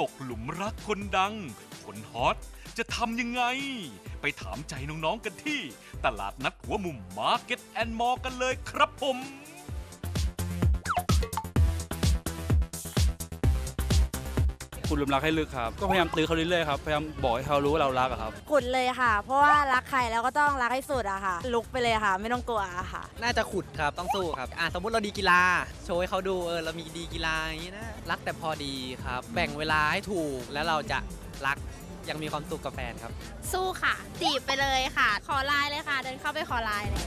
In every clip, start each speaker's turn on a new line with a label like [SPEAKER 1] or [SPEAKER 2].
[SPEAKER 1] ตกหลุมรักคนดัง คนฮอต จะทำยังไง ไปถามใจน้องๆกันที่ ตลาดนัดหัวมุมมาร์เก็ตแอนด์มอลกันเลยครับผม
[SPEAKER 2] คุณลืมรักให้ลึกครับ ก็พยายามตื้อเขาเรื่อยๆครับ พยายามบอกให้เขารู้ว่าเรารักอะครับ
[SPEAKER 3] ขุดเลยค่ะ เพราะว่ารักใครแล้วก็ต้องรักให้สุดอะค่ะ ลุกไปเลยค่ะ ไม่ต้องกลัวอะค่ะ
[SPEAKER 4] น่าจะขุดครับต้องสู้ครับอะสมมุติเราดีกีฬา โชว์ให้เขาดูเออเรามีดีกีฬาอย่างนี้นะรักแต่พอดีครับ แบ่งเวลาให้ถูกแล้วเราจะรักยังมีความสุขกับแฟนครับ
[SPEAKER 5] สู้ค่ะจีบไปเลยค่ะ ขอไลน์เลยค่ะ เดินเข้าไปขอไลน์เลย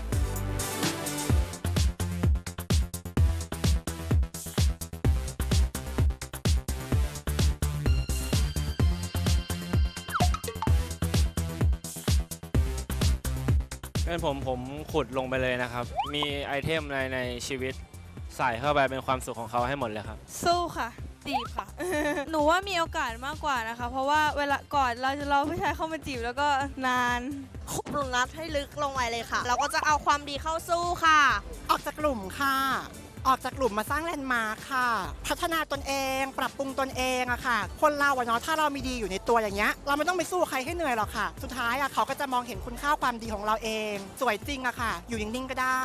[SPEAKER 6] เป็นผมผมขุดลงไปเลยนะครับ มีไอเทมอะไรในชีวิตใส่เข้าไปเป็นความสุขของเขาให้หมดเลยครับ
[SPEAKER 7] สู้ค่ะ จีบค่ะ หนูว่ามีโอกาสมากกว่านะคะ เพราะว่าเวลาก่อนเราจะรอผู้ชายเข้ามาจีบแล้วก็นาน
[SPEAKER 3] ขุดหลุมรักให้ลึกลงไปเลยค่ะ เราก็จะเอาความดีเข้าสู้ค่ะ
[SPEAKER 8] ออกจากกลุ่มค่ะ ออกจากกลุ่มมาสร้างแลนด์มาร์คค่ะ พัฒนาตนเอง ปรับปรุงตนเองอะค่ะ คนเราอะเนาะถ้าเรามีดีอยู่ในตัวอย่างเงี้ยเราไม่ต้องไปสู้ใครให้เหนื่อยหรอกค่ะ สุดท้ายอะเขาก็จะมองเห็นคุณค่าความดีของเราเอง สวยจริงอะค่ะ อยู่นิ่งๆก็ได้